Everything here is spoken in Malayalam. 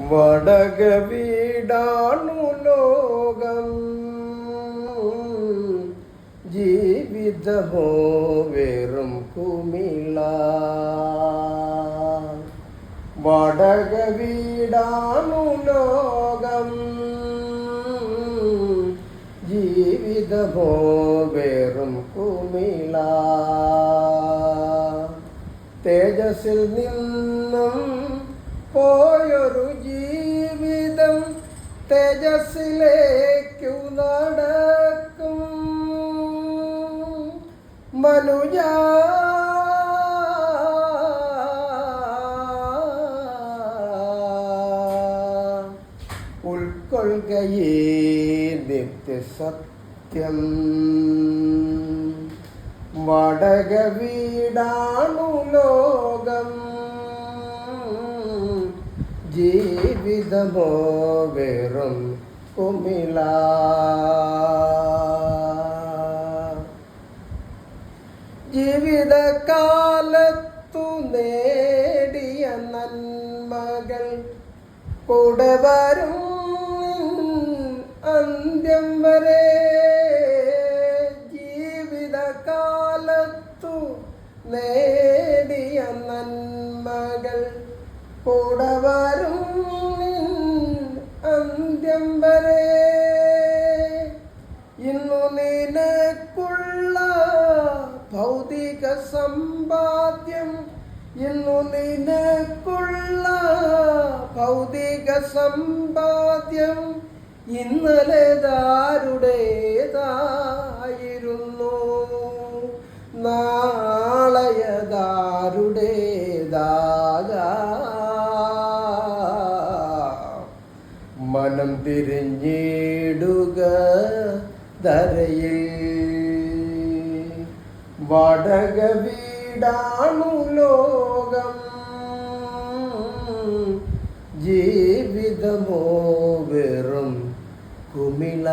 വടക വീടാണു ലോകം. ജീവിതമോ വെറും കുമിള. വടക വീടാണു ലോകം. ജീവിതമോ വെറും കുമിള. തേജസ്സിൽ നിന്നും പോയൊരു ജീവിതം തേജസ്സിലേക്കു നടക്കും. മനുജ. ഉൾക്കൊള്ളുകയേ നിത്യസത്യം. വടക വീടാണു ലോകം. ജീവിതമോ വെറും കുമിള. ജീവിതകാലത്തു നേടിയ നന്മകൾ കൂടെ വരും അന്ത്യം വരെ. ജീവിതകാലത്തു നേടിയ നന്മകൾ കൂടെ വരും അന്ത്യം വരെ. ഇന്നു നിനക്കുള്ള ഭൗതിക സമ്പാദ്യം ഇന്നു നിനക്കുള്ള ഭൗതിക സമ്പാദ്യം ഇന്നലെ ദാരുടേതായിരുന്നു. നാളയതാരുടേതാകാം മനം തിരിഞ്ഞിടുക ധരയിൽ. വടക വീടാണു ലോകം. ജീവിതമോ വെറും കുമിള.